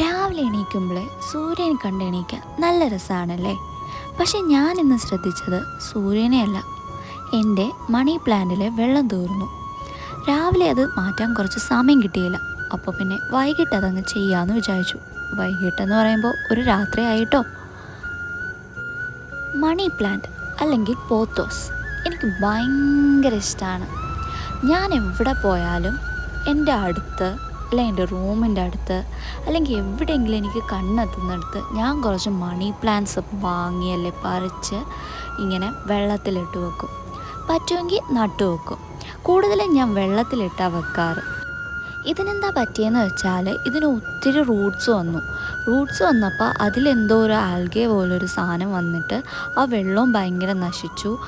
രാവിലെ എണീക്കുമ്പോൾ സൂര്യൻ കണ്ട് എണീക്കുക നല്ല രസമാണല്ലേ? പക്ഷെ ഞാൻ ഇന്ന് ശ്രദ്ധിച്ചത് സൂര്യനെയല്ല. എന്റെ മണി പ്ലാന്റിലെ വെള്ളം തീർന്നു രാവിലെ അത് മാറ്റാൻ കുറച്ച് സമയം കിട്ടിയില്ല. അപ്പോൾ പിന്നെ വൈകിട്ട് അതങ്ങ് ചെയ്യാമെന്ന് വിചാരിച്ചു. വൈകിട്ടെന്ന് പറയുമ്പോൾ ഒരു രാത്രി ആയിട്ടോ? മണി പ്ലാന്റ് അല്ലെങ്കിൽ പോത്തോസ് എനിക്ക് ഭയങ്കര ഇഷ്ടമാണ്. ഞാൻ എവിടെ പോയാലും എന്റെ അടുത്ത് അല്ലെങ്കിൽ എന്റെ റൂമിന്റെ അടുത്ത് അല്ലെങ്കിൽ എവിടെയെങ്കിലും എനിക്ക് കണ്ണെത്തുന്നിടത്ത് ഞാൻ കുറച്ച് മണി പ്ലാന്റ്സ് വാങ്ങിയല്ലേ പറിച്ച് ഇങ്ങനെ വെള്ളത്തിലിട്ട് വെക്കും. പറ്റുമെങ്കിൽ നട്ടു വെക്കും. കൂടുതലും ഞാൻ വെള്ളത്തിലിട്ടാണ് വെക്കാറ്. ഇതിനെന്താ പറ്റിയെന്ന് വെച്ചാൽ ഇതിന് ഒത്തിരി റൂട്ട്സ് വന്നു. റൂട്ട്സ് വന്നപ്പോൾ അതിലെന്തോ ഒരു ആൽഗെ പോലൊരു സാധനം വന്നിട്ട് ആ വെള്ളവും ഭയങ്കര നശിച്ചു.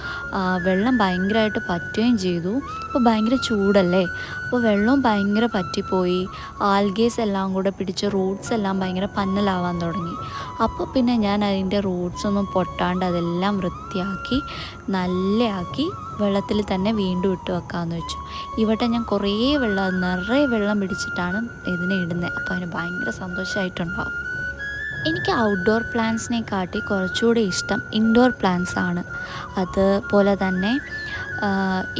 വെള്ളം ഭയങ്കരമായിട്ട് പറ്റുകയും ചെയ്തു. അപ്പോൾ ഭയങ്കര ചൂടല്ലേ? അപ്പോൾ വെള്ളവും ഭയങ്കര പറ്റിപ്പോയി. ആൽഗേസ് എല്ലാം കൂടെ പിടിച്ച് റൂട്ട്സ് എല്ലാം ഭയങ്കര പന്നലാവാൻ തുടങ്ങി. അപ്പോൾ പിന്നെ ഞാൻ അതിന്റെ റൂട്ട്സ് ഒന്നും പൊട്ടാണ്ട് അതെല്ലാം വൃത്തിയാക്കി നല്ലയാക്കി വെള്ളത്തിൽ തന്നെ വീണ്ടും ഇട്ട് വെക്കാമെന്ന് വെച്ചു. ഇവിടെ ഞാൻ കുറേ വെള്ളം നിറയെ വെള്ളം പിടിച്ചിട്ടാണ് ഇതിനെ ഇടുന്നത്. അപ്പോൾ അതിന് ഭയങ്കര സന്തോഷമായിട്ടുണ്ടാവും. എനിക്ക് ഔട്ട്ഡോർ പ്ലാന്റ്സിനെ കാട്ടി കുറച്ചുകൂടി ഇഷ്ടം ഇൻഡോർ പ്ലാന്റ്സ് ആണ്. അതുപോലെ തന്നെ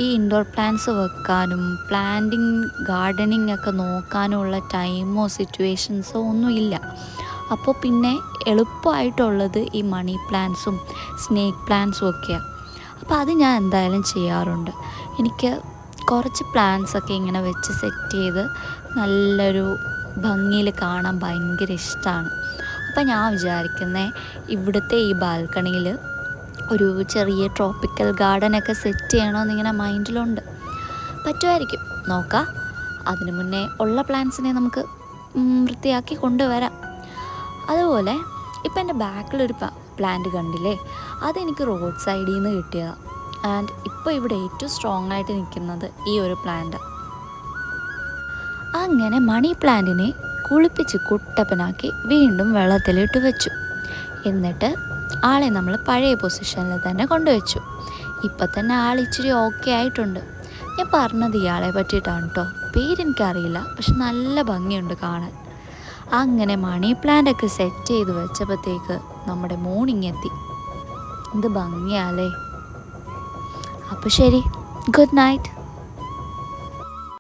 ഈ ഇൻഡോർ പ്ലാന്റ്സ് വെക്കാനും പ്ലാന്റിങ് ഗാർഡനിങ് ഒക്കെ നോക്കാനുള്ള ടൈമോ സിറ്റുവേഷൻസോ ഒന്നുമില്ല അപ്പോൾ പിന്നെ എളുപ്പമായിട്ടുള്ളത് ഈ മണി പ്ലാന്റ്സും സ്നേക്ക് പ്ലാന്റ്സും ഒക്കെയാണ്. അപ്പോൾ അത് ഞാൻ എന്തായാലും ചെയ്യാറുണ്ട്. എനിക്ക് കുറച്ച് പ്ലാൻസൊക്കെ ഇങ്ങനെ വെച്ച് സെറ്റ് ചെയ്ത് നല്ലൊരു ഭംഗിയിൽ കാണാൻ ഭയങ്കര ഇഷ്ടമാണ് അപ്പോൾ ഞാൻ വിചാരിക്കുന്നത് ഇവിടുത്തെ ഈ ബാൽക്കണിയിൽ ഒരു ചെറിയ ട്രോപ്പിക്കൽ ഗാർഡനൊക്കെ സെറ്റ് ചെയ്യണമെന്നിങ്ങനെ മൈൻഡിലുണ്ട് പറ്റുമായിരിക്കും. നോക്കാം. അതിനു മുന്നേ ഉള്ള പ്ലാൻസിനെ നമുക്ക് വൃത്തിയാക്കി കൊണ്ടുവരാം. അതുപോലെ ഇപ്പം എന്റെ ബാക്കിലൊരു പ്ലാന്റ് കണ്ടില്ലേ? അതെനിക്ക് റോഡ് സൈഡിൽ നിന്ന് കിട്ടിയതാണ് ആൻഡ് ഇപ്പോൾ ഇവിടെ ഏറ്റവും സ്ട്രോങ് ആയിട്ട് നിൽക്കുന്നത് ഈ ഒരു പ്ലാന്റ് അങ്ങനെ മണി പ്ലാന്റിനെ കുളിപ്പിച്ച് കുട്ടപ്പനാക്കി വീണ്ടും വെള്ളത്തിലിട്ട് വെച്ചു. എന്നിട്ട് ആളെ നമ്മൾ പഴയ പൊസിഷനിൽ തന്നെ കൊണ്ടുവച്ചു. ഇപ്പം തന്നെ ആൾ ഇച്ചിരി ഓക്കെ ആയിട്ടുണ്ട്. ഞാൻ പറഞ്ഞത് ഇയാളെ പറ്റിയിട്ടാണ് കേട്ടോ പേരെനിക്കറിയില്ല പക്ഷെ നല്ല ഭംഗിയുണ്ട് കാണാൻ. അങ്ങനെ മണി പ്ലാന്റ് ഒക്കെ സെറ്റ് ചെയ്ത് വെച്ചപ്പോഴത്തേക്ക് നമ്മുടെ മോർണിംഗ് എത്തി. ഇത് ഭംഗിയാലേ അപ്പോൾ ശരി ഗുഡ് നൈറ്റ്